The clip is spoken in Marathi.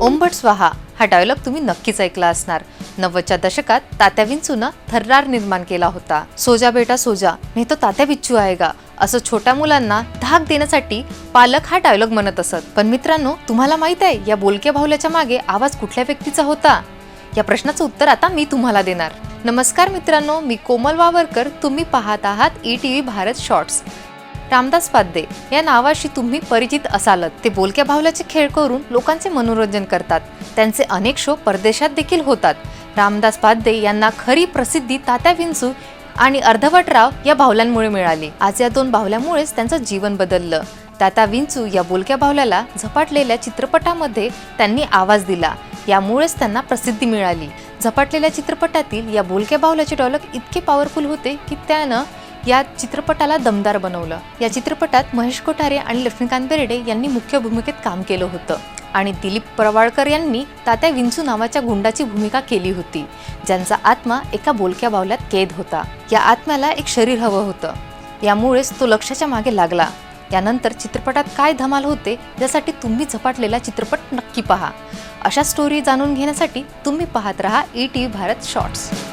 ओंबट स्वाहा हा डायलॉग तुम्ही नक्कीच ऐकला असणार. नव्वदच्या दशकात तात्या विंचूनं थर्रार निर्माण केला होता. सोजा बेटा सोजा नाही तो तात्या बिच्चू आहे का असं छोट्या मुलांना धाक देण्यासाठी पालक हा डायलॉग म्हणत असत. पण मित्रांनो तुम्हाला माहीत आहे या बोलक्या भावल्याच्या मागे आवाज कुठल्या व्यक्तीचा होता? या प्रश्नाचं उत्तर आता मी तुम्हाला देणार. नमस्कार मित्रांनो मी कोमल वावरकर तुम्ही पाहत आहात E T V Bharat shorts Ramdas Padye या नावाशी तुम्ही परिचित असालत. ते बोलक्या भावल्याचे खेळ करून लोकांचे मनोरंजन करतात. त्यांचे अनेक शो परदेशात देखील होतात. रामदास पाद्ये यांना खरी प्रसिद्धी तात्या विंचू आणि अर्धवटराव या भावल्यांमुळे मिळाली. आज या दोन भावल्यामुळेच त्यांचं जीवन बदललं. तात्या विंचू या बोलक्या भावल्याला झपाटलेल्या चित्रपटामध्ये त्यांनी आवाज दिला. यामुळेच त्यांना प्रसिद्धी मिळाली. झपाटलेल्या चित्रपटातील या बोलक्या बाहुल्याचे डॉलक इतके पॉवरफुल होते की त्यानं या चित्रपटाला दमदार बनवलं. या चित्रपटात महेश कोठारे आणि लक्ष्मीकांत बेर्डे यांनी मुख्य भूमिकेत काम केलं होतं. आणि दिलीप प्रवाळकर यांनी तात्या विंचू नावाच्या गुंडाची भूमिका केली होती. ज्यांचा आत्मा एका बोलक्या बावल्यात कैद होता. या आत्म्याला एक शरीर हवं होतं. यामुळेच तो लक्षाच्या मागे लागला. यानंतर चित्रपटात काय धमाल होते यासाठी तुम्ही झपाटलेला चित्रपट नक्की पहा. अशा स्टोरी जाणून घेण्यासाठी तुम्ही पाहत रहा E T V Bharat shorts